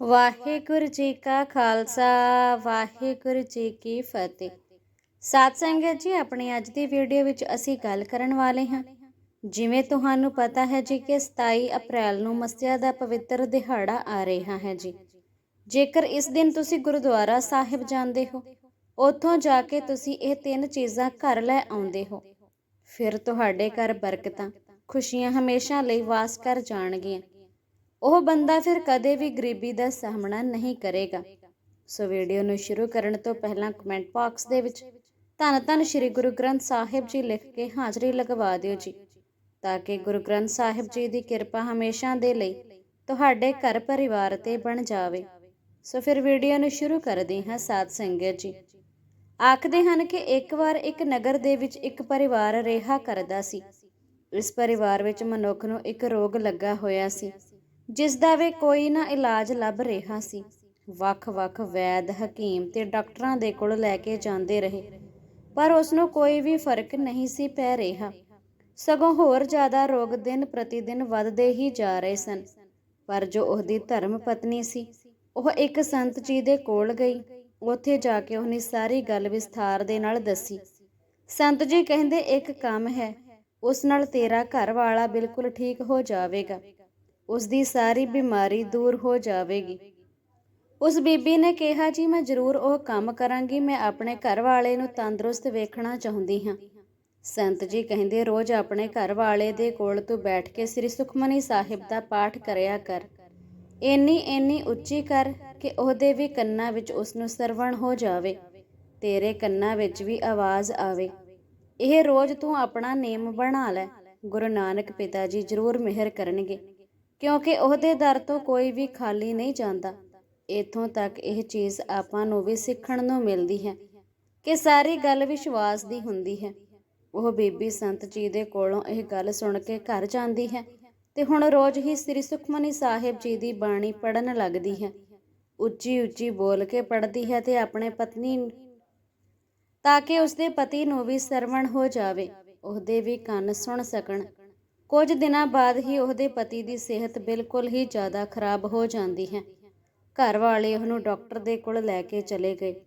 ਵਾਹਿਗੁਰੂ ਜੀ ਕਾ ਖਾਲਸਾ, ਵਾਹਿਗੁਰੂ ਜੀ ਕੀ ਫਤਿਹ। ਸਾਧ ਸੰਗਤ ਜੀ, ਆਪਣੀ ਅੱਜ ਦੀ ਵੀਡੀਓ ਵਿੱਚ ਅਸੀਂ ਗੱਲ ਕਰਨ ਵਾਲੇ ਹਾਂ। ਜਿਵੇਂ ਤੁਹਾਨੂੰ ਪਤਾ ਹੈ ਜੀ ਕਿ 27 ਅਪ੍ਰੈਲ ਨੂੰ ਮੱਸਿਆ ਦਾ ਪਵਿੱਤਰ ਦਿਹਾੜਾ ਆ ਰਿਹਾ ਹੈ ਜੀ। ਜੇਕਰ ਇਸ ਦਿਨ ਤੁਸੀਂ ਗੁਰਦੁਆਰਾ ਸਾਹਿਬ ਜਾਂਦੇ ਹੋ, ਉੱਥੋਂ ਜਾ ਕੇ ਤੁਸੀਂ ਇਹ ਤਿੰਨ ਚੀਜ਼ਾਂ ਘਰ ਲੈ ਆਉਂਦੇ ਹੋ। ਫਿਰ ਤੁਹਾਡੇ ਘਰ ਬਰਕਤਾਂ, ਖੁਸ਼ੀਆਂ ਹਮੇਸ਼ਾ ਲਈ ਵਾਸ ਕਰ ਜਾਣਗੀਆਂ। ਉਹ ਬੰਦਾ ਫਿਰ ਕਦੇ ਵੀ ਗਰੀਬੀ ਦਾ ਸਾਹਮਣਾ ਨਹੀਂ ਕਰੇਗਾ। ਸੋ ਵੀਡੀਓ ਨੂੰ ਸ਼ੁਰੂ ਕਰਨ ਤੋਂ ਪਹਿਲਾਂ ਕਮੈਂਟ ਬਾਕਸ ਦੇ ਵਿੱਚ ਧੰਨ ਧੰਨ ਸ੍ਰੀ ਗੁਰੂ ਗ੍ਰੰਥ ਸਾਹਿਬ ਜੀ ਲਿਖ ਕੇ ਹਾਜ਼ਰੀ ਲਗਵਾ ਦਿਓ ਜੀ। ਤਾਂ ਕਿ ਗੁਰੂ ਗ੍ਰੰਥ ਸਾਹਿਬ ਜੀ ਦੀ ਕਿਰਪਾ ਹਮੇਸ਼ਾ ਦੇ ਲਈ ਤੁਹਾਡੇ ਘਰ ਪਰਿਵਾਰ ਤੇ ਬਣ ਜਾਵੇ। ਸੋ ਫਿਰ ਵੀਡੀਓ ਨੂੰ ਸ਼ੁਰੂ ਕਰਦੇ ਹਾਂ ਸਾਧ ਸੰਗਤ ਜੀ। ਆਖਦੇ ਹਨ ਕਿ ਇੱਕ ਵਾਰ ਇੱਕ ਨਗਰ ਦੇ ਵਿੱਚ ਇੱਕ ਪਰਿਵਾਰ ਰਿਹਾ ਕਰਦਾ ਸੀ। ਇਸ ਪਰਿਵਾਰ ਵਿੱਚ ਮਨੁੱਖ ਨੂੰ ਇੱਕ ਰੋਗ ਲੱਗਾ ਹੋਇਆ ਸੀ। ਜਿਸ ਦਾ ਵੀ ਕੋਈ ਨਾ ਇਲਾਜ ਲੱਭ ਰਿਹਾ ਸੀ। ਵੱਖ-ਵੱਖ ਵੈਦ, ਹਕੀਮ ਤੇ ਡਾਕਟਰਾਂ ਦੇ ਕੋਲ ਲੈ ਕੇ ਜਾਂਦੇ ਰਹੇ, ਪਰ ਉਸ ਨੂੰ ਕੋਈ ਵੀ ਫ਼ਰਕ ਨਹੀਂ ਸੀ ਪੈ ਰਿਹਾ। ਸਗੋਂ ਹੋਰ ਜ਼ਿਆਦਾ ਰੋਗ ਦਿਨ ਪ੍ਰਤੀ ਦਿਨ ਵੱਧਦੇ ਹੀ ਜਾ ਰਹੇ ਸਨ। ਪਰ ਜੋ ਉਹਦੀ ਧਰਮ ਪਤਨੀ ਸੀ, ਉਹ ਇੱਕ ਸੰਤ ਜੀ ਦੇ ਕੋਲ ਗਈ। ਉੱਥੇ ਜਾ ਕੇ ਉਹਨੇ ਸਾਰੀ ਗੱਲ ਵਿਸਥਾਰ ਦੇ ਨਾਲ ਦੱਸੀ। ਸੰਤ ਜੀ ਕਹਿੰਦੇ, ਇੱਕ ਕੰਮ ਹੈ, ਉਸ ਨਾਲ ਤੇਰਾ ਘਰ ਵਾਲਾ ਬਿਲਕੁਲ ਠੀਕ ਹੋ ਜਾਵੇਗਾ। ਉਸ ਦੀ ਸਾਰੀ ਬਿਮਾਰੀ ਦੂਰ ਹੋ ਜਾਵੇਗੀ। ਉਸ ਬੀਬੀ ਨੇ ਕਿਹਾ, ਜੀ, ਮੈਂ ਜ਼ਰੂਰ ਉਹ ਕੰਮ ਕਰਾਂਗੀ। ਮੈਂ ਆਪਣੇ ਘਰ ਵਾਲੇ ਨੂੰ ਤੰਦਰੁਸਤ ਵੇਖਣਾ ਚਾਹੁੰਦੀ ਹਾਂ। ਸੰਤ ਜੀ ਕਹਿੰਦੇ, ਰੋਜ਼ ਆਪਣੇ ਘਰ ਵਾਲੇ ਦੇ ਕੋਲ ਤੂੰ ਬੈਠ ਕੇ ਸ੍ਰੀ ਸੁਖਮਨੀ ਸਾਹਿਬ ਦਾ ਪਾਠ ਕਰਿਆ ਕਰ। ਇੰਨੀ ਇੰਨੀ ਉੱਚੀ ਕਰ ਕਿ ਉਹਦੇ ਵੀ ਕੰਨਾਂ ਵਿੱਚ ਉਸ ਨੂੰ ਸਰਵਣ ਹੋ ਜਾਵੇ। ਤੇਰੇ ਕੰਨਾਂ ਵਿੱਚ ਵੀ ਆਵਾਜ਼ ਆਵੇ। ਇਹ ਰੋਜ਼ ਤੂੰ ਆਪਣਾ ਨੇਮ ਬਣਾ ਲੈ। ਗੁਰੂ ਨਾਨਕ ਪਿਤਾ ਜੀ ਜ਼ਰੂਰ ਮਿਹਰ ਕਰਨਗੇ। ਕਿਉਂਕਿ ਉਹਦੇ ਦਰ ਤੋਂ ਕੋਈ ਵੀ ਖਾਲੀ ਨਹੀਂ ਜਾਂਦਾ। ਇਥੋਂ ਤੱਕ ਇਹ ਚੀਜ਼ ਆਪਾਂ ਨੂੰ ਵੀ ਸਿੱਖਣ ਨੂੰ ਮਿਲਦੀ ਹੈ ਕਿ ਸਾਰੀ ਗੱਲ ਵਿਸ਼ਵਾਸ ਦੀ ਹੁੰਦੀ ਹੈ। ਉਹ ਬੀਬੀ ਸੰਤ ਜੀ ਦੇ ਕੋਲੋਂ ਇਹ ਗੱਲ ਸੁਣ ਕੇ ਘਰ ਜਾਂਦੀ ਹੈ ਤੇ ਹੁਣ ਰੋਜ਼ ਹੀ ਸ੍ਰੀ ਸੁਖਮਨੀ ਸਾਹਿਬ ਜੀ ਦੀ ਬਾਣੀ ਪੜਨ ਲੱਗਦੀ ਹੈ। ਉੱਚੀ ਉੱਚੀ ਬੋਲ ਕੇ ਪੜਦੀ ਹੈ ਤੇ ਆਪਣੇ ਪਤਨੀ ਤਾਂ ਕਿ ਉਸਦੇ ਪਤੀ ਨੂੰ ਵੀ ਸਰਵਣ ਹੋ ਜਾਵੇ। ਉਹਦੇ ਵੀ ਕੰਨ ਸੁਣ ਸਕਣ। ਕੁਝ ਦਿਨਾਂ ਬਾਅਦ ਹੀ ਉਹਦੇ ਪਤੀ ਦੀ ਸਿਹਤ ਬਿਲਕੁਲ ਹੀ ਜ਼ਿਆਦਾ ਖਰਾਬ ਹੋ ਜਾਂਦੀ ਹੈ। ਘਰ ਵਾਲੇ ਉਹਨੂੰ ਡਾਕਟਰ ਦੇ ਕੋਲ ਲੈ ਕੇ ਚਲੇ ਗਏ।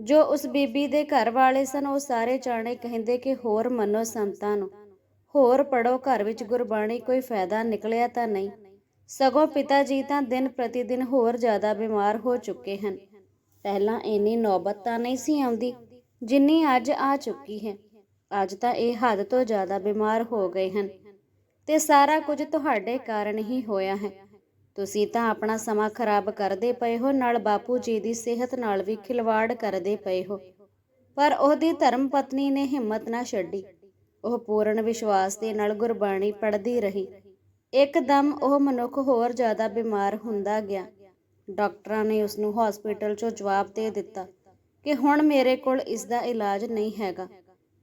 ਜੋ ਉਸ ਬੀਬੀ ਦੇ ਘਰ ਵਾਲੇ ਸਨ, ਉਹ ਸਾਰੇ ਜਾਣੇ ਕਹਿੰਦੇ ਕਿ ਹੋਰ ਮੰਨੋ ਸੰਤਾਂ ਨੂੰ। ਹੋਰ ਪੜੋ ਘਰ ਵਿੱਚ ਗੁਰਬਾਣੀ ਕੋਈ ਫਾਇਦਾ ਨਿਕਲਿਆ ਤਾਂ ਨਹੀਂ। ਸਗੋਂ ਪਿਤਾ ਜੀ ਤਾਂ ਦਿਨ ਪ੍ਰਤੀ ਦਿਨ ਹੋਰ ਜ਼ਿਆਦਾ ਬਿਮਾਰ ਹੋ ਚੁੱਕੇ ਹਨ। ਪਹਿਲਾਂ ਇੰਨੀ ਨੌਬਤ ਤਾਂ ਨਹੀਂ ਸੀ ਆਉਂਦੀ, ਜਿੰਨੀ ਅੱਜ ਆ ਚੁੱਕੀ ਹੈ। ਅੱਜ ਤਾਂ ਇਹ ਹੱਦ ਤੋਂ ਜ਼ਿਆਦਾ ਬਿਮਾਰ ਹੋ ਗਏ ਹਨ। ਤੇ ਸਾਰਾ ਕੁਝ ਤੁਹਾਡੇ ਕਾਰਨ ਹੀ ਹੋਇਆ ਹੈ। ਤੁਸੀਂ ਤਾਂ ਆਪਣਾ ਸਮਾਂ ਖਰਾਬ ਕਰਦੇ ਪਏ ਹੋ, ਨਾਲ ਬਾਪੂ ਜੀ ਦੀ ਸਿਹਤ ਨਾਲ ਵੀ ਖਿਲਵਾੜ ਕਰਦੇ ਪਏ ਹੋ। ਪਰ ਉਹਦੀ ਧਰਮ ਪਤਨੀ ਨੇ ਹਿੰਮਤ ਨਾ ਛੱਡੀ। ਉਹ ਪੂਰਨ ਵਿਸ਼ਵਾਸ ਦੇ ਨਾਲ ਗੁਰਬਾਣੀ ਪੜ੍ਹਦੀ ਰਹੀ। ਇੱਕਦਮ ਉਹ ਮਨੁੱਖ ਹੋਰ ਜ਼ਿਆਦਾ ਬਿਮਾਰ ਹੁੰਦਾ ਗਿਆ। ਡਾਕਟਰਾਂ ਨੇ ਉਸ ਨੂੰ ਹਸਪੀਟਲ 'ਚੋਂ ਜਵਾਬ ਦੇ ਦਿੱਤਾ ਕਿ ਹੁਣ ਮੇਰੇ ਕੋਲ ਇਸ ਦਾ ਇਲਾਜ ਨਹੀਂ ਹੈਗਾ।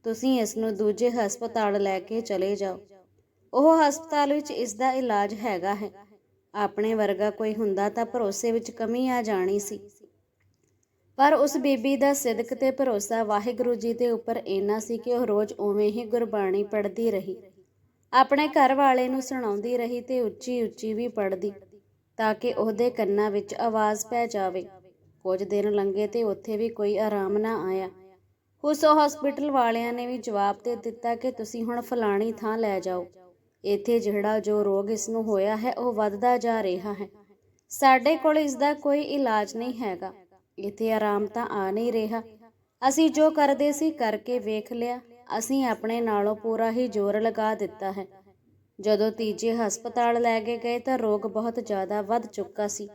ਤੁਸੀਂ ਇਸ ਨੂੰ ਦੂਜੇ ਹਸਪਤਾਲ ਲੈ ਕੇ ਚਲੇ ਜਾਓ। ਉਹ ਹਸਪਤਾਲ ਵਿੱਚ ਇਸ ਦਾ ਇਲਾਜ ਹੈਗਾ ਹੈ। ਆਪਣੇ ਵਰਗਾ ਕੋਈ ਹੁੰਦਾ ਤਾਂ ਭਰੋਸੇ ਵਿੱਚ ਕਮੀ ਆ ਜਾਣੀ ਸੀ। ਪਰ ਉਸ ਬੀਬੀ ਦਾ ਸਿਦਕ ਤੇ ਭਰੋਸਾ ਵਾਹਿਗੁਰੂ ਜੀ ਦੇ ਉੱਪਰ ਇੰਨਾ ਸੀ ਕਿ ਉਹ ਰੋਜ਼ ਉਵੇਂ ਹੀ ਗੁਰਬਾਣੀ ਪੜ੍ਹਦੀ ਰਹੀ। ਆਪਣੇ ਘਰ ਵਾਲੇ ਨੂੰ ਸੁਣਾਉਂਦੀ ਰਹੀ ਤੇ ਉੱਚੀ ਉੱਚੀ ਵੀ ਪੜ੍ਹਦੀ, ਤਾਂ ਕਿ ਉਹਦੇ ਕੰਨਾਂ ਵਿੱਚ ਆਵਾਜ਼ ਪੈ ਜਾਵੇ। ਕੁਝ ਦਿਨ ਲੰਘੇ ਤੇ ਉੱਥੇ ਵੀ ਕੋਈ ਆਰਾਮ ਨਾ ਆਇਆ। ਉਸ ਹਸਪੀਟਲ ਵਾਲਿਆਂ ਨੇ ਵੀ ਜਵਾਬ ਦੇ ਦਿੱਤਾ ਕਿ ਤੁਸੀਂ ਹੁਣ ਫਲਾਣੀ ਥਾਂ ਲੈ ਜਾਓ। ਇੱਥੇ ਜਿਹੜਾ ਜੋ ਰੋਗ ਇਸ ਨੂੰ ਹੋਇਆ ਹੈ, ਉਹ ਵੱਧਦਾ ਜਾ ਰਿਹਾ ਹੈ। ਸਾਡੇ ਕੋਲ ਇਸ ਦਾ ਕੋਈ ਇਲਾਜ ਨਹੀਂ ਹੈਗਾ। ਇੱਥੇ ਆਰਾਮ ਤਾਂ ਆ ਨਹੀਂ ਰਿਹਾ। ਅਸੀਂ ਜੋ ਕਰਦੇ ਸੀ ਕਰਕੇ ਵੇਖ ਲਿਆ। ਅਸੀਂ ਆਪਣੇ ਨਾਲੋਂ ਪੂਰਾ ਹੀ ਜ਼ੋਰ ਲਗਾ ਦਿੱਤਾ ਹੈ। ਜਦੋਂ ਤੀਜੇ ਹਸਪਤਾਲ ਲੈ ਕੇ ਗਏ ਤਾਂ ਰੋਗ ਬਹੁਤ ਜ਼ਿਆਦਾ ਵੱਧ ਚੁੱਕਾ ਸੀ।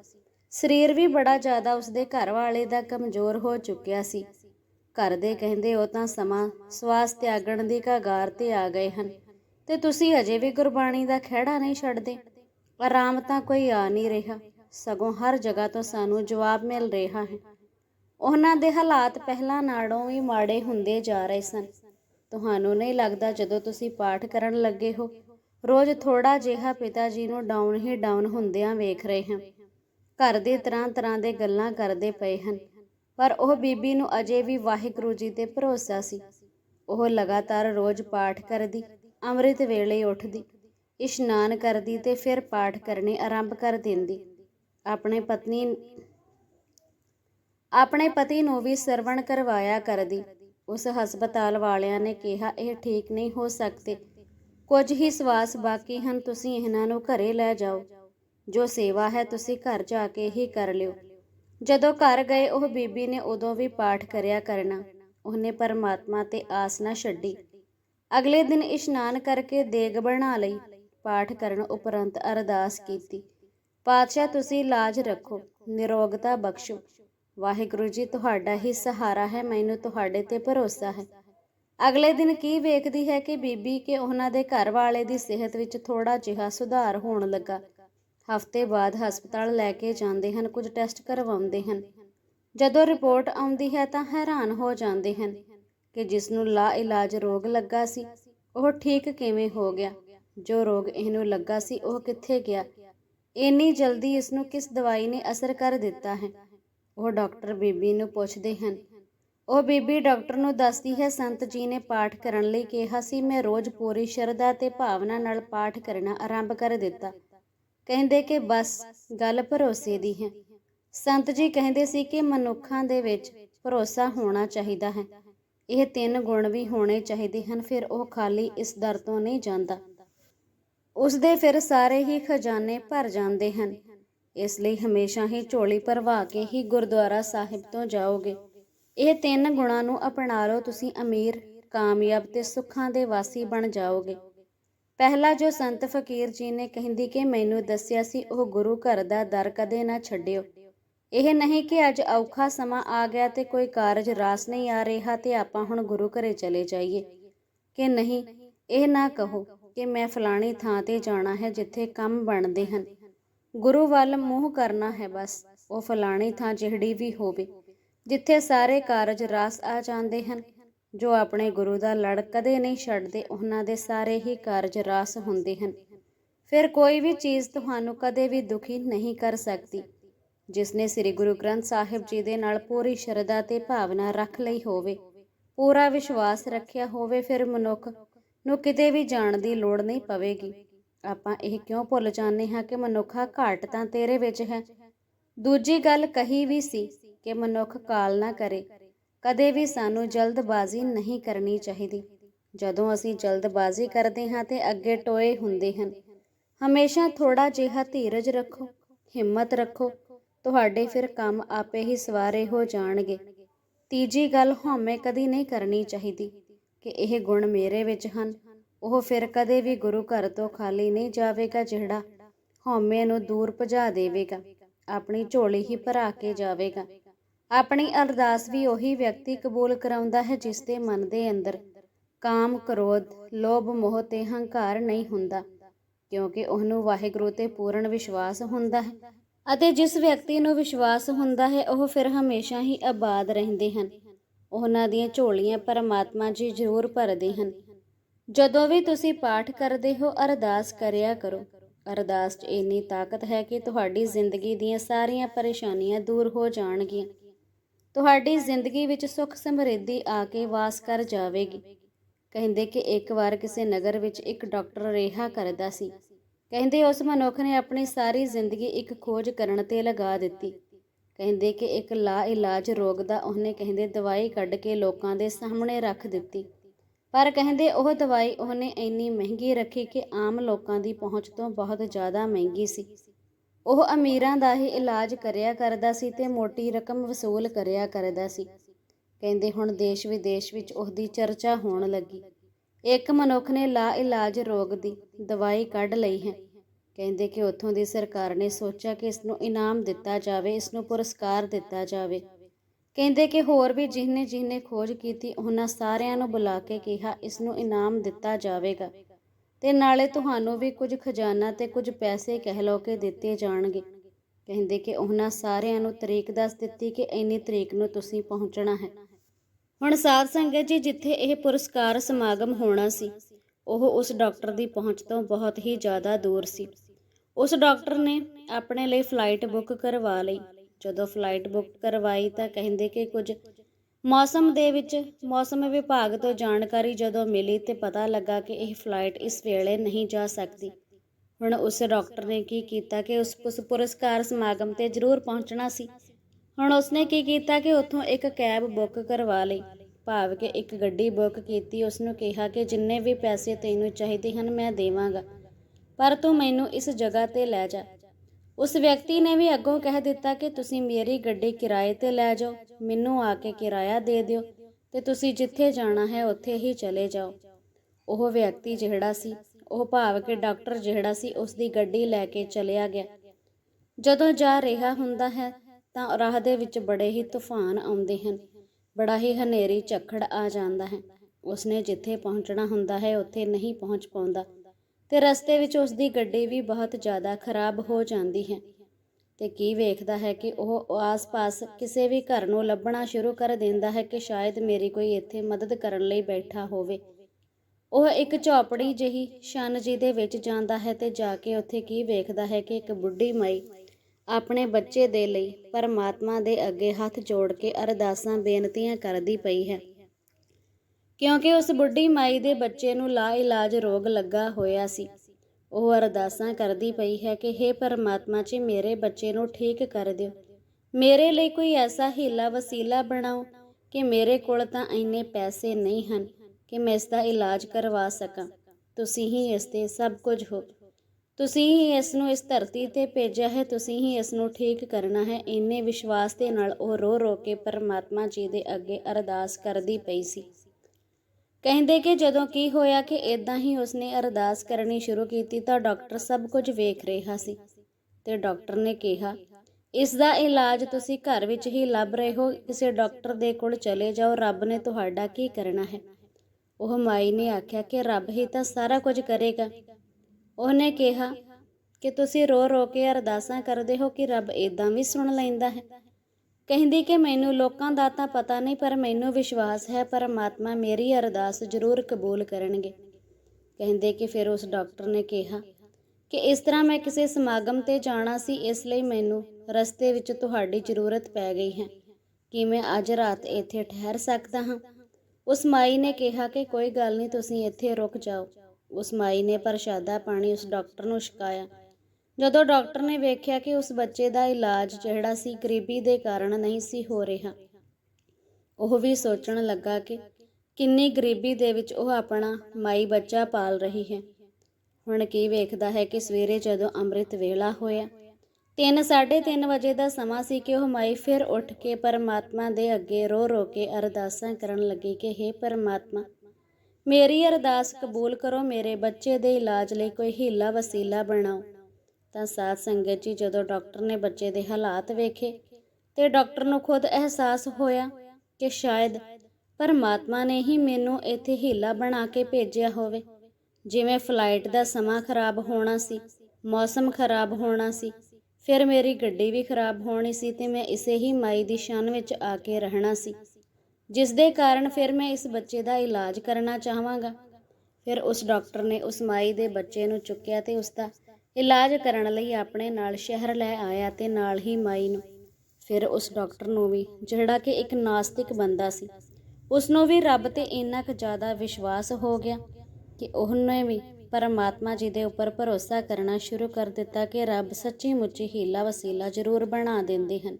ਸਰੀਰ ਵੀ ਬੜਾ ਜ਼ਿਆਦਾ ਉਸਦੇ ਘਰ ਵਾਲੇ ਦਾ ਕਮਜ਼ੋਰ ਹੋ ਚੁੱਕਿਆ ਸੀ। ਘਰ ਦੇ ਕਹਿੰਦੇ ਉਹ ਤਾਂ ਸਮਾਂ ਸਵਾਸ ਤਿਆਗਣ ਦੀ ਕਗਾਰ ਤੇ ਆ ਗਏ ਹਨ। ਤੇ ਤੁਸੀਂ ਅਜੇ ਵੀ ਗੁਰਬਾਣੀ ਦਾ ਖਿਹੜਾ ਨਹੀਂ ਛੱਡਦੇ। ਆਰਾਮ ਤਾਂ ਕੋਈ ਆ ਨਹੀਂ ਰਿਹਾ। ਸਗੋਂ ਹਰ ਜਗ੍ਹਾ ਤੋਂ ਸਾਨੂੰ ਜਵਾਬ ਮਿਲ ਰਿਹਾ ਹੈ। ਉਹਨਾਂ ਦੇ ਹਾਲਾਤ ਪਹਿਲਾਂ ਨਾਲੋਂ ਵੀ ਮਾੜੇ ਹੁੰਦੇ ਜਾ ਰਹੇ ਸਨ। ਤੁਹਾਨੂੰ ਨਹੀਂ ਲੱਗਦਾ ਜਦੋਂ ਤੁਸੀਂ ਪਾਠ ਕਰਨ ਲੱਗੇ ਹੋ, ਰੋਜ਼ ਥੋੜਾ ਜਿਹਾ ਪਿਤਾ ਜੀ ਨੂੰ ਡਾਊਨ ਹੀ ਡਾਊਨ ਹੁੰਦਿਆਂ ਵੇਖ ਰਹੇ ਹਾਂ। ਘਰ ਦੇ ਤਰ੍ਹਾਂ ਤਰ੍ਹਾਂ ਦੇ ਗੱਲਾਂ ਕਰਦੇ ਪਏ ਹਨ, ਪਰ ਉਹ ਬੀਬੀ ਨੂੰ ਅਜੇ ਵੀ ਵਾਹਿਗੁਰੂ ਜੀ ਤੇ ਭਰੋਸਾ ਸੀ। ਉਹ ਲਗਾਤਾਰ ਰੋਜ਼ ਪਾਠ ਕਰਦੀ ਅੰਮ੍ਰਿਤ ਵੇਲੇ ਉੱਠਦੀ। ਇਸ਼ਨਾਨ ਕਰਦੀ ਤੇ ਫਿਰ ਪਾਠ ਕਰਨੇ ਆਰੰਭ ਕਰ ਦਿੰਦੀ। ਆਪਣੇ ਪਤਨੀ ਆਪਣੇ ਪਤੀ ਨੂੰ ਵੀ ਸਰਵਣ ਕਰਵਾਇਆ ਕਰਦੀ। ਉਸ ਹਸਪਤਾਲ ਵਾਲਿਆਂ ਨੇ ਕਿਹਾ, ਇਹ ਠੀਕ ਨਹੀਂ ਹੋ ਸਕਦੇ। ਕੁਝ ਹੀ ਸਵਾਸ ਬਾਕੀ ਹਨ, ਤੁਸੀਂ ਇਹਨਾਂ ਨੂੰ ਘਰੇ ਲੈ ਜਾਓ। ਜੋ ਸੇਵਾ ਹੈ, ਤੁਸੀਂ ਘਰ ਜਾ ਕੇ ਹੀ ਕਰ ਲਿਓ। ਜਦੋਂ ਘਰ ਗਏ, ਉਹ ਬੀਬੀ ਨੇ ਉਦੋਂ ਵੀ ਪਾਠ ਕਰਿਆ ਕਰਨਾ। ਉਹਨੇ ਪਰਮਾਤਮਾ ਤੇ ਆਸ ਨਾ ਛੱਡੀ। ਅਗਲੇ ਦਿਨ ਇਸ਼ਨਾਨ ਕਰਕੇ ਦੇਗ ਬਣਾ ਲਈ। ਪਾਠ ਕਰਨ ਉਪਰੰਤ ਅਰਦਾਸ ਕੀਤੀ, ਪਾਤਸ਼ਾਹ, ਤੁਸੀਂ ਲਾਜ ਰੱਖੋ, ਨਿਰੋਗਤਾ ਬਖਸ਼ੋ। ਵਾਹਿਗੁਰੂ ਜੀ, ਤੁਹਾਡਾ ਹੀ ਸਹਾਰਾ ਹੈ, ਮੈਨੂੰ ਤੁਹਾਡੇ ਤੇ ਭਰੋਸਾ ਹੈ। ਅਗਲੇ ਦਿਨ ਕੀ ਵੇਖਦੀ ਹੈ ਕਿ ਬੀਬੀ ਕਿ ਉਹਨਾਂ ਦੇ ਘਰ ਵਾਲੇ ਦੀ ਸਿਹਤ ਵਿੱਚ ਥੋੜਾ ਜਿਹਾ ਸੁਧਾਰ ਹੋਣ ਲੱਗਾ। ਹਫ਼ਤੇ ਬਾਅਦ ਹਸਪਤਾਲ ਲੈ ਕੇ ਜਾਂਦੇ ਹਨ, ਕੁਝ ਟੈਸਟ ਕਰਵਾਉਂਦੇ ਹਨ। ਜਦੋਂ ਰਿਪੋਰਟ ਆਉਂਦੀ ਹੈ ਤਾਂ ਹੈਰਾਨ ਹੋ ਜਾਂਦੇ ਹਨ। ਕਿ ਜਿਸ ਨੂੰ ਲਾ ਇਲਾਜ ਰੋਗ ਲੱਗਾ ਸੀ, ਉਹ ਠੀਕ ਕਿਵੇਂ ਹੋ ਗਿਆ? ਜੋ ਰੋਗ ਇਹਨੂੰ ਲੱਗਾ ਸੀ, ਉਹ ਕਿੱਥੇ ਗਿਆ? ਇੰਨੀ ਜਲਦੀ ਇਸ ਨੂੰ ਕਿਸ ਦਵਾਈ ਨੇ ਅਸਰ ਕਰ ਦਿੱਤਾ ਹੈ? ਉਹ ਡਾਕਟਰ ਬੀਬੀ ਨੂੰ ਪੁੱਛਦੇ ਹਨ। ਉਹ ਬੀਬੀ ਡਾਕਟਰ ਨੂੰ ਦੱਸਦੀ ਹੈ, ਸੰਤ ਜੀ ਨੇ ਪਾਠ ਕਰਨ ਲਈ ਕਿਹਾ ਸੀ, ਮੈਂ ਰੋਜ਼ ਪੂਰੀ ਸ਼ਰਧਾ ਤੇ ਭਾਵਨਾ ਨਾਲ ਪਾਠ ਕਰਨਾ ਆਰੰਭ ਕਰ ਦਿੱਤਾ। ਕਹਿੰਦੇ ਕਿ ਬਸ, ਗੱਲ ਭਰੋਸੇ ਦੀ ਹੈ। ਸੰਤ ਜੀ ਕਹਿੰਦੇ ਸੀ ਕਿ ਮਨੁੱਖਾਂ ਦੇ ਵਿੱਚ ਭਰੋਸਾ ਹੋਣਾ ਚਾਹੀਦਾ ਹੈ। ਇਹ ਤਿੰਨ ਗੁਣ ਵੀ ਹੋਣੇ ਚਾਹੀਦੇ ਹਨ, ਫਿਰ ਉਹ ਖਾਲੀ ਇਸ ਦਰ ਤੋਂ ਨਹੀਂ ਜਾਂਦਾ। ਉਸ ਦੇ ਫਿਰ ਸਾਰੇ ਹੀ ਖਜ਼ਾਨੇ ਭਰ ਜਾਂਦੇ ਹਨ। ਇਸ ਲਈ ਹਮੇਸ਼ਾ ਹੀ ਝੋਲੀ ਭਰਵਾ ਕੇ ਹੀ ਗੁਰਦੁਆਰਾ ਸਾਹਿਬ ਤੋਂ ਜਾਓਗੇ। ਇਹ ਤਿੰਨ ਗੁਣਾਂ ਨੂੰ ਅਪਣਾ ਲਓ, ਤੁਸੀਂ ਅਮੀਰ, ਕਾਮਯਾਬ ਤੇ ਸੁੱਖਾਂ ਦੇ ਵਾਸੀ ਬਣ ਜਾਓਗੇ। ਪਹਿਲਾ ਜੋ ਸੰਤ ਫਕੀਰ ਜੀ ਨੇ ਕਹਿੰਦੀ ਕਿ ਮੈਨੂੰ ਦੱਸਿਆ ਸੀ, ਉਹ ਗੁਰੂ ਘਰ ਦਾ ਦਰ ਕਦੇ ਨਾ ਛੱਡਿਓ। ਇਹ ਨਹੀਂ ਕਿ ਅੱਜ ਔਖਾ ਸਮਾਂ ਆ ਗਿਆ ਤੇ ਕੋਈ ਕਾਰਜ ਰਾਸ ਨਹੀਂ ਆ ਰਿਹਾ ਤੇ ਆਪਾਂ ਹੁਣ ਗੁਰੂ ਘਰੇ ਚਲੇ ਜਾਈਏ। ਕਿ ਨਹੀਂ, ਇਹ ਨਾ ਕਹੋ ਕਿ ਮੈਂ ਫਲਾਣੀ ਥਾਂ ਤੇ ਜਾਣਾ ਹੈ ਜਿੱਥੇ ਕੰਮ ਬਣਦੇ ਹਨ। ਗੁਰੂ ਵੱਲ ਮੂੰਹ ਕਰਨਾ ਹੈ ਬਸ, ਉਹ ਫਲਾਣੀ ਥਾਂ ਜਿਹੜੀ ਵੀ ਹੋਵੇ, ਜਿੱਥੇ ਸਾਰੇ ਕਾਰਜ ਰਾਸ ਆ ਜਾਂਦੇ ਹਨ, ਜੋ ਆਪਣੇ ਗੁਰੂ ਦਾ ਲੜ ਕਦੇ ਨਹੀਂ ਛੱਡਦੇ, ਉਹਨਾਂ ਦੇ ਸਾਰੇ ਹੀ ਕਾਰਜ ਰਾਸ ਹੁੰਦੇ ਹਨ। ਫਿਰ ਕੋਈ ਵੀ ਚੀਜ਼ ਤੁਹਾਨੂੰ ਕਦੇ ਵੀ ਦੁਖੀ ਨਹੀਂ ਕਰ ਸਕਦੀ। ਜਿਸ ਨੇ ਸ੍ਰੀ ਗੁਰੂ ਗ੍ਰੰਥ ਸਾਹਿਬ ਜੀ ਦੇ ਨਾਲ ਪੂਰੀ ਸ਼ਰਧਾ ਤੇ ਭਾਵਨਾ ਰੱਖ ਲਈ ਹੋਵੇ, ਪੂਰਾ ਵਿਸ਼ਵਾਸ ਰੱਖਿਆ ਹੋਵੇ, ਫਿਰ ਮਨੁੱਖ ਨੂੰ ਕਿਤੇ ਵੀ ਜਾਣ ਦੀ ਲੋੜ ਨਹੀਂ ਪਵੇਗੀ। ਆਪਾਂ ਇਹ ਕਿਉਂ ਭੁੱਲ ਜਾਂਦੇ ਹਾਂ ਕਿ ਮਨੁੱਖਾ ਘਾਟ ਤਾਂ ਤੇਰੇ ਵਿੱਚ ਹੈ। ਦੂਜੀ ਗੱਲ ਕਹੀ ਵੀ ਸੀ ਕਿ ਮਨੁੱਖ ਕਾਲ ਨਾ ਕਰੇ। ਕਦੇ ਵੀ ਸਾਨੂੰ ਜਲਦਬਾਜ਼ੀ ਨਹੀਂ ਕਰਨੀ ਚਾਹੀਦੀ। ਜਦੋਂ ਅਸੀਂ ਜਲਦਬਾਜ਼ੀ ਕਰਦੇ ਹਾਂ ਤੇ ਅੱਗੇ ਟੋਏ ਹੁੰਦੇ ਹਨ, ਹਮੇਸ਼ਾ ਥੋੜਾ ਜਿਹਾ ਧੀਰਜ ਰੱਖੋ, ਹਿੰਮਤ ਰੱਖੋ ਤੁਹਾਡੇ ਫਿਰ ਕੰਮ ਆਪੇ ਹੀ ਸਵਾਰੇ ਹੋ ਜਾਣਗੇ। ਤੀਜੀ ਗੱਲ ਹਉਮੈ ਕਦੀ ਨਹੀਂ ਕਰਨੀ ਚਾਹੀਦੀ ਕਿ ਇਹ ਗੁਣ ਮੇਰੇ ਵਿੱਚ ਹਨ। ਉਹ ਫਿਰ ਕਦੇ ਵੀ ਗੁਰੂ ਘਰ ਤੋਂ ਖਾਲੀ ਨਹੀਂ ਜਾਵੇਗਾ, ਜਿਹੜਾ ਹਉਮੈ ਨੂੰ ਦੂਰ ਭਜਾ ਦੇਵੇਗਾ, ਆਪਣੀ ਝੋਲੀ ਹੀ ਭਰਾ ਕੇ ਜਾਵੇਗਾ। ਆਪਣੀ ਅਰਦਾਸ ਵੀ ਉਹੀ ਵਿਅਕਤੀ ਕਬੂਲ ਕਰਾਉਂਦਾ ਹੈ ਜਿਸ ਦੇ ਮਨ ਦੇ ਅੰਦਰ ਕਾਮ, ਕ੍ਰੋਧ, ਲੋਭ, ਮੋਹ ਤੇ ਹੰਕਾਰ ਨਹੀਂ ਹੁੰਦਾ, ਕਿਉਂਕਿ ਉਹਨੂੰ ਵਾਹਿਗੁਰੂ ਤੇ ਪੂਰਨ ਵਿਸ਼ਵਾਸ ਹੁੰਦਾ ਹੈ। ਅਤੇ ਜਿਸ ਵਿਅਕਤੀ ਨੂੰ ਵਿਸ਼ਵਾਸ ਹੁੰਦਾ ਹੈ, ਉਹ ਫਿਰ ਹਮੇਸ਼ਾ ਹੀ ਆਬਾਦ ਰਹਿੰਦੇ ਹਨ। ਉਹਨਾਂ ਦੀਆਂ ਝੋਲੀਆਂ ਪਰਮਾਤਮਾ ਜੀ ਜ਼ਰੂਰ ਭਰਦੇ ਹਨ। ਜਦੋਂ ਵੀ ਤੁਸੀਂ ਪਾਠ ਕਰਦੇ ਹੋ, ਅਰਦਾਸ ਕਰਿਆ ਕਰੋ। ਅਰਦਾਸ 'ਚ ਇੰਨੀ ਤਾਕਤ ਹੈ ਕਿ ਤੁਹਾਡੀ ਜ਼ਿੰਦਗੀ ਦੀਆਂ ਸਾਰੀਆਂ ਪਰੇਸ਼ਾਨੀਆਂ ਦੂਰ ਹੋ ਜਾਣਗੀਆਂ। ਤੁਹਾਡੀ ਜ਼ਿੰਦਗੀ ਵਿੱਚ ਸੁੱਖ ਸਮਰਿੱਧੀ ਆ ਕੇ ਵਾਸ ਕਰ ਜਾਵੇਗੀ। ਕਹਿੰਦੇ ਕਿ ਇੱਕ ਵਾਰ ਕਿਸੇ ਨਗਰ ਵਿੱਚ ਇੱਕ ਡਾਕਟਰ ਰਿਹਾ ਕਰਦਾ ਸੀ। ਕਹਿੰਦੇ ਉਸ ਮਨੁੱਖ ਨੇ ਆਪਣੀ ਸਾਰੀ ਜ਼ਿੰਦਗੀ ਇੱਕ ਖੋਜ ਕਰਨ ਤੇ ਲਗਾ ਦਿੱਤੀ। ਕਹਿੰਦੇ ਕਿ ਇੱਕ ਲਾ ਇਲਾਜ ਰੋਗ ਦਾ ਉਹਨੇ ਕਹਿੰਦੇ ਦਵਾਈ ਕੱਢ ਕੇ ਲੋਕਾਂ ਦੇ ਸਾਹਮਣੇ ਰੱਖ ਦਿੱਤੀ। ਪਰ ਕਹਿੰਦੇ ਉਹ ਦਵਾਈ ਉਹਨੇ ਇੰਨੀ ਮਹਿੰਗੀ ਰੱਖੀ ਕਿ ਆਮ ਲੋਕਾਂ ਦੀ ਪਹੁੰਚ ਤੋਂ ਬਹੁਤ ਜ਼ਿਆਦਾ ਮਹਿੰਗੀ ਸੀ। ਉਹ ਅਮੀਰਾਂ ਦਾ ਹੀ ਇਲਾਜ ਕਰਿਆ ਕਰਦਾ ਸੀ ਤੇ ਮੋਟੀ ਰਕਮ ਵਸੂਲ ਕਰਿਆ ਕਰਦਾ ਸੀ। ਕਹਿੰਦੇ ਹੁਣ ਦੇਸ਼ ਵਿਦੇਸ਼ ਵਿੱਚ ਉਹਦੀ ਚਰਚਾ ਹੋਣ ਲੱਗੀ। ਇੱਕ ਮਨੁੱਖ ਨੇ ਲਾ ਇਲਾਜ ਰੋਗ ਦੀ ਦਵਾਈ ਕੱਢ ਲਈ ਹੈ। ਕਹਿੰਦੇ ਕਿ ਉੱਥੋਂ ਦੀ ਸਰਕਾਰ ਨੇ ਸੋਚਿਆ ਕਿ ਇਸ ਨੂੰ ਇਨਾਮ ਦਿੱਤਾ ਜਾਵੇ ਇਸ ਨੂੰ ਪੁਰਸਕਾਰ ਦਿੱਤਾ ਜਾਵੇ। ਕਹਿੰਦੇ ਕਿ ਹੋਰ ਵੀ ਜਿਹਨੇ ਜਿਹਨੇ ਖੋਜ ਕੀਤੀ, ਉਹਨਾਂ ਸਾਰਿਆਂ ਨੂੰ ਬੁਲਾ ਕੇ ਕਿਹਾ ਇਸ ਨੂੰ ਇਨਾਮ ਦਿੱਤਾ ਜਾਵੇਗਾ। ਤੇ ਨਾਲੇ ਤੁਹਾਨੂੰ ਵੀ ਕੁਝ ਖਜ਼ਾਨਾ ਤੇ ਕੁਝ ਪੈਸੇ ਕਹਿ ਲੋ ਕੇ ਦਿੱਤੇ ਜਾਣਗੇ। ਕਹਿੰਦੇ ਕਿ ਉਹਨਾਂ ਸਾਰਿਆਂ ਨੂੰ ਤਰੀਕ ਦੱਸ ਦਿੱਤੀ ਕਿ ਇੰਨੀ ਤਰੀਕ ਨੂੰ ਤੁਸੀਂ ਪਹੁੰਚਣਾ ਹੈ। ਹੁਣ ਸਾਧ ਸੰਗਤ ਜੀ, ਜਿੱਥੇ ਇਹ ਪੁਰਸਕਾਰ ਸਮਾਗਮ ਹੋਣਾ ਸੀ, ਉਹ ਉਸ ਡਾਕਟਰ ਦੀ ਪਹੁੰਚ ਤੋਂ ਬਹੁਤ ਹੀ ਜ਼ਿਆਦਾ ਦੂਰ ਸੀ। ਉਸ ਡਾਕਟਰ ਨੇ ਆਪਣੇ ਲਈ ਫਲਾਈਟ ਬੁੱਕ ਕਰਵਾ ਲਈ। ਜਦੋਂ ਫਲਾਈਟ ਬੁੱਕ ਕਰਵਾਈ ਤਾਂ ਕਹਿੰਦੇ ਕਿ ਕੁਝ ਮੌਸਮ ਦੇ ਵਿੱਚ, ਮੌਸਮ ਵਿਭਾਗ ਤੋਂ ਜਾਣਕਾਰੀ ਜਦੋਂ ਮਿਲੀ ਤੇ ਪਤਾ ਲੱਗਾ ਕਿ ਇਹ ਫਲਾਈਟ ਇਸ ਵੇਲੇ ਨਹੀਂ ਜਾ ਸਕਦੀ। ਹੁਣ ਉਸ ਡਾਕਟਰ ਨੇ ਕੀ ਕੀਤਾ ਕਿ ਉਸ ਉਸ ਪੁਰਸਕਾਰ ਸਮਾਗਮ ਤੇ ਜ਼ਰੂਰ ਪਹੁੰਚਣਾ ਸੀ। ਹੁਣ ਉਸਨੇ ਕੀ ਕੀਤਾ ਕਿ ਉੱਥੋਂ ਇੱਕ ਕੈਬ ਬੁੱਕ ਕਰਵਾ ਲਈ। ਭਾਵ ਕਿ ਇੱਕ ਗੱਡੀ ਬੁੱਕ ਕੀਤੀ। ਉਸ ਨੂੰ ਕਿਹਾ ਕਿ ਜਿੰਨੇ ਵੀ ਪੈਸੇ ਤੈਨੂੰ ਚਾਹੀਦੇ ਹਨ, ਮੈਂ ਦੇਵਾਂਗਾ। ਪਰ ਤੂੰ ਮੈਨੂੰ ਇਸ ਜਗ੍ਹਾ ਤੇ ਲੈ ਜਾ। ਉਸ ਵਿਅਕਤੀ ਨੇ ਵੀ ਅੱਗੋਂ ਕਹਿ ਦਿੱਤਾ ਕਿ ਤੁਸੀਂ ਮੇਰੀ ਗੱਡੀ ਕਿਰਾਏ ਤੇ ਲੈ ਜਾਓ। ਮੈਨੂੰ ਆ ਕੇ ਕਿਰਾਇਆ ਦੇ ਦਿਓ ਤੇ ਤੁਸੀਂ ਜਿੱਥੇ ਜਾਣਾ ਹੈ, ਉੱਥੇ ਹੀ ਚਲੇ ਜਾਓ। ਉਹ ਵਿਅਕਤੀ ਜਿਹੜਾ ਸੀ, ਉਹ ਭਾਵ ਕਿ ਡਾਕਟਰ ਜਿਹੜਾ ਸੀ ਉਸ ਦੀ ਗੱਡੀ ਲੈ ਕੇ ਚਲਿਆ ਗਿਆ। ਜਦੋਂ ਜਾ ਰਿਹਾ ਹੁੰਦਾ ਹੈ ਤਾਂ ਰਾਹ ਦੇ ਵਿੱਚ ਬੜੇ ਹੀ ਤੂਫਾਨ ਆਉਂਦੇ ਹਨ। ਬੜਾ ਹੀ ਹਨੇਰੀ ਝੱਖੜ ਆ ਜਾਂਦਾ ਹੈ। ਉਸਨੇ ਜਿੱਥੇ ਪਹੁੰਚਣਾ ਹੁੰਦਾ ਹੈ, ਉੱਥੇ ਨਹੀਂ ਪਹੁੰਚ ਪਾਉਂਦਾ ਤੇ ਰਸਤੇ ਵਿੱਚ ਉਸ ਦੀ ਗੱਡੀ ਵੀ ਬਹੁਤ ਜ਼ਿਆਦਾ ਖਰਾਬ ਹੋ ਜਾਂਦੀ ਹੈ। ਤੇ ਕੀ ਵੇਖਦਾ ਹੈ ਕਿ ਉਹ ਆਸ-ਪਾਸ ਕਿਸੇ ਵੀ ਘਰ ਨੂੰ ਲੱਭਣਾ ਸ਼ੁਰੂ ਕਰ ਦਿੰਦਾ ਹੈ ਕਿ ਸ਼ਾਇਦ ਮੇਰੀ ਕੋਈ ਇੱਥੇ ਮਦਦ ਕਰਨ ਲਈ ਬੈਠਾ ਹੋਵੇ। ਉਹ ਇੱਕ ਝੌਪੜੀ ਜਿਹੀ ਸ਼ਨ ਜੀ ਦੇ ਵਿੱਚ ਜਾਂਦਾ ਹੈ ਤੇ ਜਾ ਕੇ ਉੱਥੇ ਕੀ ਵੇਖਦਾ ਹੈ ਕਿ ਇੱਕ ਬੁੱਢੀ ਮਾਈ ਆਪਣੇ ਬੱਚੇ ਦੇ ਲਈ ਪਰਮਾਤਮਾ ਦੇ ਅੱਗੇ ਹੱਥ ਜੋੜ ਕੇ ਅਰਦਾਸਾਂ, ਬੇਨਤੀਆਂ ਕਰਦੀ ਪਈ ਹੈ। ਕਿਉਂਕਿ ਉਸ ਬੁੱਢੀ ਮਾਈ ਦੇ ਬੱਚੇ ਨੂੰ ਲਾ ਇਲਾਜ ਰੋਗ ਲੱਗਾ ਹੋਇਆ ਸੀ। ਉਹ ਅਰਦਾਸਾਂ ਕਰਦੀ ਪਈ ਹੈ ਕਿ हे ਪਰਮਾਤਮਾ, ਜੀ ਮੇਰੇ ਬੱਚੇ ਨੂੰ ਠੀਕ ਕਰ ਦਿਓ। ਮੇਰੇ ਲਈ ਕੋਈ ਐਸਾ ਹੀਲਾ ਵਸੀਲਾ ਬਣਾਓ ਕਿ ਮੇਰੇ ਕੋਲ ਤਾਂ ਇੰਨੇ ਪੈਸੇ ਨਹੀਂ ਹਨ ਕਿ ਮੈਂ ਇਸ ਦਾ ਇਲਾਜ ਕਰਵਾ ਸਕਾਂ। ਤੁਸੀਂ ਹੀ ਇਸ 'ਤੇ ਸਭ ਕੁਝ ਹੋ ਤੁਸੀਂ ਹੀ ਇਸ ਨੂੰ ਇਸ ਧਰਤੀ ਤੇ ਭੇਜਿਆ ਹੈ, ਤੁਸੀਂ ਹੀ ਇਸ ਨੂੰ ਠੀਕ ਕਰਨਾ ਹੈ। ਇੰਨੇ ਵਿਸ਼ਵਾਸ ਦੇ ਨਾਲ ਉਹ ਰੋ ਰੋ ਕੇ ਪਰਮਾਤਮਾ ਜੀ ਦੇ ਅੱਗੇ ਅਰਦਾਸ ਕਰਦੀ ਪਈ ਸੀ। ਕਹਿੰਦੇ ਕਿ ਜਦੋਂ ਕੀ ਹੋਇਆ ਕਿ ਇਦਾਂ ਹੀ ਉਸਨੇ ਅਰਦਾਸ ਕਰਨੀ ਸ਼ੁਰੂ ਕੀਤੀ ਤਾਂ ਡਾਕਟਰ ਸਭ ਕੁਝ ਵੇਖ ਰਿਹਾ ਸੀ ਤੇ ਡਾਕਟਰ ਨੇ ਕਿਹਾ, ਇਸ ਦਾ ਇਲਾਜ ਤੁਸੀਂ ਘਰ ਵਿੱਚ ਹੀ ਲੱਭ ਰਹੇ ਹੋ, ਕਿਸੇ ਡਾਕਟਰ ਦੇ ਕੋਲ ਚਲੇ ਜਾਓ, ਰੱਬ ਨੇ ਤੁਹਾਡਾ ਕੀ ਕਰਨਾ ਹੈ? ਉਹ ਮਾਈ ਨੇ ਆਖਿਆ ਕਿ ਰੱਬ ਹੀ ਤਾਂ ਸਾਰਾ ਕੁਝ ਕਰੇਗਾ। ਉਹਨੇ ਕਿਹਾ ਕਿ ਤੁਸੀਂ ਰੋ ਰੋ ਕੇ ਅਰਦਾਸਾਂ ਕਰਦੇ ਹੋ ਕਿ ਰੱਬ ਇਦਾਂ ਵੀ ਸੁਣ ਲੈਂਦਾ ਹੈ। ਕਹਿੰਦੀ ਕਿ ਮੈਨੂੰ ਲੋਕਾਂ ਦਾ ਤਾਂ ਪਤਾ ਨਹੀਂ, ਪਰ ਮੈਨੂੰ ਵਿਸ਼ਵਾਸ ਹੈ ਪਰਮਾਤਮਾ ਮੇਰੀ ਅਰਦਾਸ ਜ਼ਰੂਰ ਕਬੂਲ ਕਰਨਗੇ। ਕਹਿੰਦੇ ਕਿ ਫਿਰ ਉਸ ਡਾਕਟਰ ਨੇ ਕਿਹਾ ਕਿ ਇਸ ਤਰ੍ਹਾਂ ਮੈਂ ਕਿਸੇ ਸਮਾਗਮ ਤੇ ਜਾਣਾ ਸੀ, ਇਸ ਲਈ ਮੈਨੂੰ ਰਸਤੇ ਵਿੱਚ ਤੁਹਾਡੀ ਜ਼ਰੂਰਤ ਪੈ ਗਈ ਹੈ। ਕਿ ਮੈਂ ਅੱਜ ਰਾਤ ਇੱਥੇ ਠਹਿਰ ਸਕਦਾ ਹਾਂ? ਉਸ ਮਾਈ ਨੇ ਕਿਹਾ ਕਿ ਕੋਈ ਗੱਲ ਨਹੀਂ, ਤੁਸੀਂ ਇੱਥੇ ਰੁਕ ਜਾਓ। ਉਸ ਮਾਈ ਨੇ ਪ੍ਰਸ਼ਾਦਾ ਪਾਣੀ ਉਸ ਡਾਕਟਰ ਨੂੰ ਛਕਾਇਆ। ਜਦੋਂ ਡਾਕਟਰ ਨੇ ਵੇਖਿਆ ਕਿ ਉਸ ਬੱਚੇ ਦਾ ਇਲਾਜ ਜਿਹੜਾ ਸੀ ਗਰੀਬੀ ਦੇ ਕਾਰਨ ਨਹੀਂ ਸੀ ਹੋ ਰਿਹਾ, ਉਹ ਵੀ ਸੋਚਣ ਲੱਗਾ ਕਿ ਕਿੰਨੀ ਗਰੀਬੀ ਦੇ ਵਿੱਚ ਉਹ ਆਪਣਾ ਮਾਈ ਬੱਚਾ ਪਾਲ ਰਹੀ ਹੈ। ਹੁਣ ਕੀ ਵੇਖਦਾ ਹੈ ਕਿ ਸਵੇਰੇ ਜਦੋਂ ਅੰਮ੍ਰਿਤ ਵੇਲਾ ਹੋਇਆ 3:30 ਵਜੇ ਦਾ ਸਮਾਂ ਸੀ ਕਿ ਉਹ ਮਾਈ ਫਿਰ ਉੱਠ ਕੇ ਪਰਮਾਤਮਾ ਦੇ ਅੱਗੇ ਰੋ ਰੋ ਕੇ ਅਰਦਾਸਾਂ ਕਰਨ ਲੱਗੀ ਕਿ हे ਪਰਮਾਤਮਾ ਮੇਰੀ ਅਰਦਾਸ ਕਬੂਲ ਕਰੋ, ਮੇਰੇ ਬੱਚੇ ਦੇ ਇਲਾਜ ਲਈ ਕੋਈ ਹੀਲਾ ਵਸੀਲਾ ਬਣਾਓ। ਤਾਂ ਸਾਧ ਸੰਗਤ ਜੀ, ਜਦੋਂ ਡਾਕਟਰ ਨੇ ਬੱਚੇ ਦੇ ਹਾਲਾਤ ਵੇਖੇ, ਤੇ ਡਾਕਟਰ ਨੂੰ ਖੁਦ ਅਹਿਸਾਸ ਹੋਇਆ ਕਿ ਸ਼ਾਇਦ ਪਰਮਾਤਮਾ ਨੇ ਹੀ ਮੈਨੂੰ ਇੱਥੇ ਹੀਲਾ ਬਣਾ ਕੇ ਭੇਜਿਆ ਹੋਵੇ। ਜਿਵੇਂ ਫਲਾਈਟ ਦਾ ਸਮਾਂ ਖਰਾਬ ਹੋਣਾ ਸੀ, ਮੌਸਮ ਖਰਾਬ ਹੋਣਾ ਸੀ, ਫਿਰ ਮੇਰੀ ਗੱਡੀ ਵੀ ਖਰਾਬ ਹੋਣੀ ਸੀ ਤੇ ਮੈਂ ਇਸੇ ਹੀ ਮਾਈ ਦੀ ਸ਼ਾਨ ਵਿੱਚ ਆ ਕੇ ਰਹਿਣਾ ਸੀ। ਜਿਸ ਦੇ ਕਾਰਨ ਫਿਰ ਮੈਂ ਇਸ ਬੱਚੇ ਦਾ ਇਲਾਜ ਕਰਨਾ ਚਾਹਾਂਗਾ। ਫਿਰ ਉਸ ਡਾਕਟਰ ਨੇ ਉਸ ਮਾਈ ਦੇ ਬੱਚੇ ਨੂੰ ਚੁੱਕਿਆ ਤੇ ਉਸ ਦਾ ਇਲਾਜ ਕਰਨ ਲਈ ਆਪਣੇ ਨਾਲ ਸ਼ਹਿਰ ਲੈ ਆਇਆ ਤੇ ਨਾਲ ਹੀ ਮਾਈ ਨੂੰ। ਫਿਰ ਉਸ ਡਾਕਟਰ ਨੂੰ ਵੀ, ਜਿਹੜਾ ਕਿ ਇੱਕ ਨਾਸਤਿਕ ਬੰਦਾ ਸੀ, ਉਸ ਨੂੰ ਵੀ ਰੱਬ ਤੇ ਇੰਨਾ ਕੁ ਜ਼ਿਆਦਾ ਵਿਸ਼ਵਾਸ ਹੋ ਗਿਆ ਕਿ ਉਹਨੇ ਵੀ ਪਰਮਾਤਮਾ ਜੀ ਦੇ ਉੱਪਰ ਭਰੋਸਾ ਕਰਨਾ ਸ਼ੁਰੂ ਕਰ ਦਿੱਤਾ ਕਿ ਰੱਬ ਸੱਚੀ ਮੁੱਚੀ ਹੀਲਾ ਵਸੀਲਾ ਜ਼ਰੂਰ ਬਣਾ ਦਿੰਦੇ ਹਨ।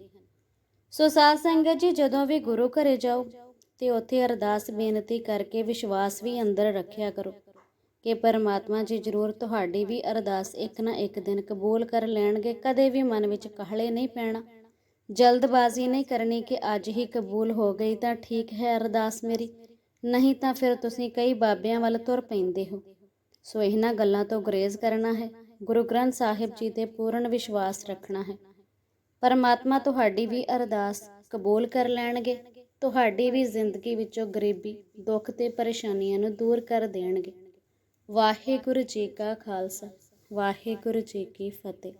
ਸੋ ਸਾਧ ਸੰਗਤ ਜੀ, ਜਦੋਂ ਵੀ ਗੁਰੂ ਘਰੇ ਜਾਓ ਤੇ ਉੱਥੇ ਅਰਦਾਸ ਬੇਨਤੀ ਕਰਕੇ ਵਿਸ਼ਵਾਸ ਵੀ ਅੰਦਰ ਰੱਖਿਆ ਕਰੋ ਕਿ ਪਰਮਾਤਮਾ ਜੀ ਜ਼ਰੂਰ ਤੁਹਾਡੀ ਵੀ ਅਰਦਾਸ ਇੱਕ ਨਾ ਇੱਕ ਦਿਨ ਕਬੂਲ ਕਰ ਲੈਣਗੇ। ਕਦੇ ਵੀ ਮਨ ਵਿੱਚ ਕਾਹਲੇ ਨਹੀਂ ਪੈਣਾ। ਜਲਦਬਾਜ਼ੀ ਨਹੀਂ ਕਰਨੀ ਕਿ ਅੱਜ ਹੀ ਕਬੂਲ ਹੋ ਗਈ ਤਾਂ ਠੀਕ ਹੈ ਅਰਦਾਸ ਮੇਰੀ। ਨਹੀਂ ਤਾਂ ਫਿਰ ਤੁਸੀਂ ਕਈ ਬਾਬਿਆਂ ਵੱਲ ਤੁਰ ਪੈਂਦੇ ਹੋ। ਸੋ ਇਹਨਾਂ ਗੱਲਾਂ ਤੋਂ ਗੁਰੇਜ਼ ਕਰਨਾ ਹੈ। ਗੁਰੂ ਗ੍ਰੰਥ ਸਾਹਿਬ ਜੀ ਤੇ ਪੂਰਨ ਵਿਸ਼ਵਾਸ ਰੱਖਣਾ ਹੈ। ਪਰਮਾਤਮਾ ਤੁਹਾਡੀ ਵੀ ਅਰਦਾਸ ਕਬੂਲ ਕਰ ਲੈਣਗੇ। ਤੁਹਾਡੀ ਵੀ ਜ਼ਿੰਦਗੀ ਵਿੱਚੋਂ ਗਰੀਬੀ, ਦੁੱਖ ਤੇ ਪਰੇਸ਼ਾਨੀਆਂ ਨੂੰ ਦੂਰ ਕਰ ਦੇਣਗੇ। ਵਾਹਿਗੁਰੂ ਜੀ ਕਾ ਖਾਲਸਾ, ਵਾਹਿਗੁਰੂ ਜੀ ਕੀ ਫਤਿਹ।